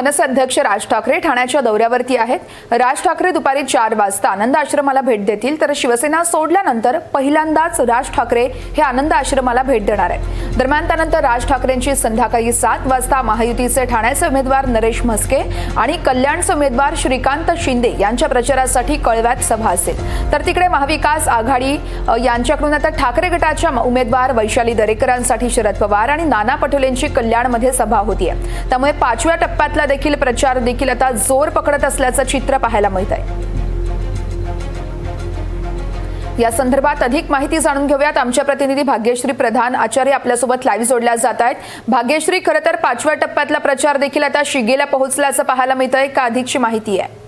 मनसे अध्यक्ष राज ठाकरे ठाण्याच्या दौऱ्यावरती आहेत. राज ठाकरे दुपारी चार वाजता आनंद आश्रमाला भेट देतील. तर शिवसेना सोडल्यानंतर पहिल्यांदाच राज ठाकरे हे आनंद आश्रमाला भेट देणार आहेत. दरम्यान त्यानंतर राज ठाकरेंची संध्याकाळी सात वाजता महायुतीचे ठाण्याचे उमेदवार नरेश म्हस्के आणि कल्याणचे उमेदवार श्रीकांत शिंदे यांच्या प्रचारासाठी कळव्यात सभा असेल. तर तिकडे महाविकास आघाडी यांच्याकडून आता ठाकरे गटाच्या उमेदवार वैशाली दरेकरांसाठी शरद पवार आणि नाना पटोलेंची कल्याणमध्ये सभा होती त्यामुळे पाचव्या टप्प्यातला देखील प्रचार देखील आता जोर पकडत असल्याचं चित्र पाहायला मिळत आहे या संदर्भात अधिक माहिती जाणून घेऊयात. आमच्या प्रतिनिधी भाग्यश्री प्रधान आचार्य आपल्यासोबत लाईव्ह जोडल्या जात आहेत. भाग्यश्री खरं तर पाचव्या टप्प्यातला प्रचार देखील आता शिगेला पोहोचल्याचं पाहायला मिळत आहे का अधिकची माहिती आहे.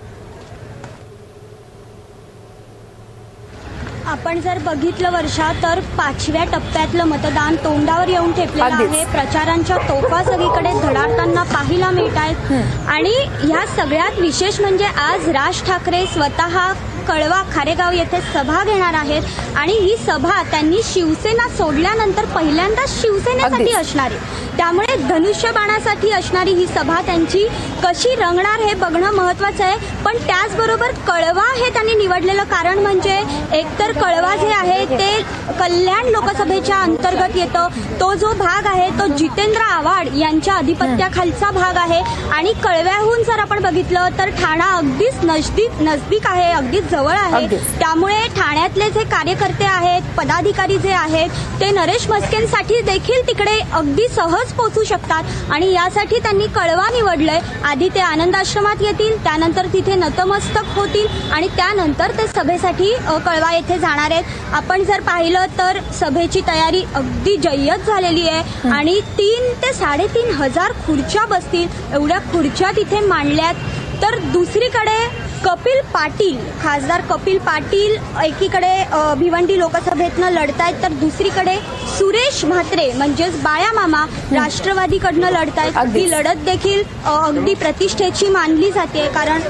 आपण जर बघितलं वर्षा तर पाचव्या टप्प्यातलं मतदान तोंडावर येऊन ठेपलेलं. आहे. प्रचारांच्या तोफा सगळीकडे धडाडताना पाहायला मिळत आहेत आणि ह्या सगळ्यात विशेष म्हणजे आज राज ठाकरे स्वतः कळवा खारेगाव येथे सभा घेणार आहेत. आणि ही सभा त्यांनी शिवसेना सोडल्यानंतर पहिल्यांदाच शिवसेनेसाठी. असणार आहे. त्यामुळे धनुष्यबाणासाठी असणारी ही सभा त्यांची कशी रंगणार हे बघणं महत्वाचं आहे. पण त्याचबरोबर कळवा हे त्यांनी निवडलेलं कारण म्हणजे एकतर कळवा जे आहे ते कल्याण लोकसभेच्या अंतर्गत येतं. तो जो भाग आहे तो जितेंद्र आव्हाड यांच्या अधिपत्याखालचा भाग आहे. आणि कळव्याहून जर आपण बघितलं तर ठाणा अगदीच नजदीक नजदीक आहे अगदीच जवळ आहे. त्यामुळे ठाण्यातले जे कार्यकर्ते आहेत पदाधिकारी जे आहेत ते नरेश म्हस्केंसाठी देखील तिकडे अगदी सहज पोहोचू शकतात. आणि यासाठी त्यांनी कळवा निवडलंय. आधी ते आनंद आश्रमात येतील त्यानंतर तिथे नतमस्तक होतील आणि त्यानंतर ते सभेसाठी कळवा येथे जाणार आहेत. आपण जर पाहिलं तर सभेची तयारी अगदी जय्यत झालेली आहे आणि तीन ते साडेतीन हजार खुर्च्या बसतील. एवढ्या खुर्च्या तिथे मांडल्यात. तर दुसरीकडे कपिल पाटील खासदार कपिल पाटील एकीकडे भिवंडी लोकसभेतनं लढतायत तर दुसरीकडे सुरेश म्हात्रे म्हणजेच बाळा मामा राष्ट्रवादीकडनं लढतायत. ही लढत देखील अगदी प्रतिष्ठेची मानली जाते कारण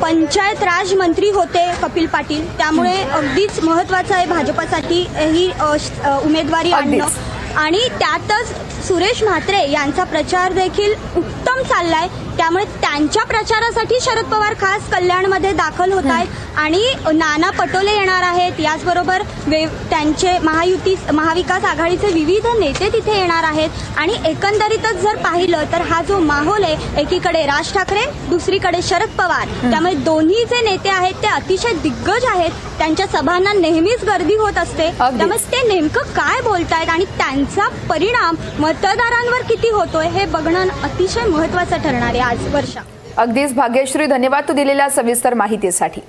पंचायत राज मंत्री होते कपिल पाटील. त्यामुळे अगदीच महत्वाचं आहे भाजपसाठी ही उमेदवारी. आणणं. आणि त्यातच सुरेश म्हात्रे यांचा प्रचार देखील उत्तम चाललाय. त्यामुळे त्यांच्या प्रचारासाठी शरद पवार खास कल्याणमध्ये दाखल होत आहेत. आणि नाना पटोले येणार आहेत. याचबरोबर त्यांचे महायुती महाविकास आघाडीचे विविध नेते तिथे येणार आहेत. आणि एकंदरीतच जर पाहिलं तर हा जो माहोल आहे एकीकडे राज ठाकरे दुसरीकडे शरद पवार. त्यामुळे दोन्ही जे नेते आहेत ते अतिशय दिग्गज आहेत. त्यांच्या सभांना नेहमीच गर्दी होत असते. त्यामुळे ते नेमकं काय बोलतायत आणि त्यांचा परिणाम मतदारांवर किती होतोय हे बघणं अतिशय महत्वाचं ठरणार आहे. पाच वर्षा अगदीच भाग्यश्री धन्यवाद तू दिलेल्या सविस्तर माहितीसाठी.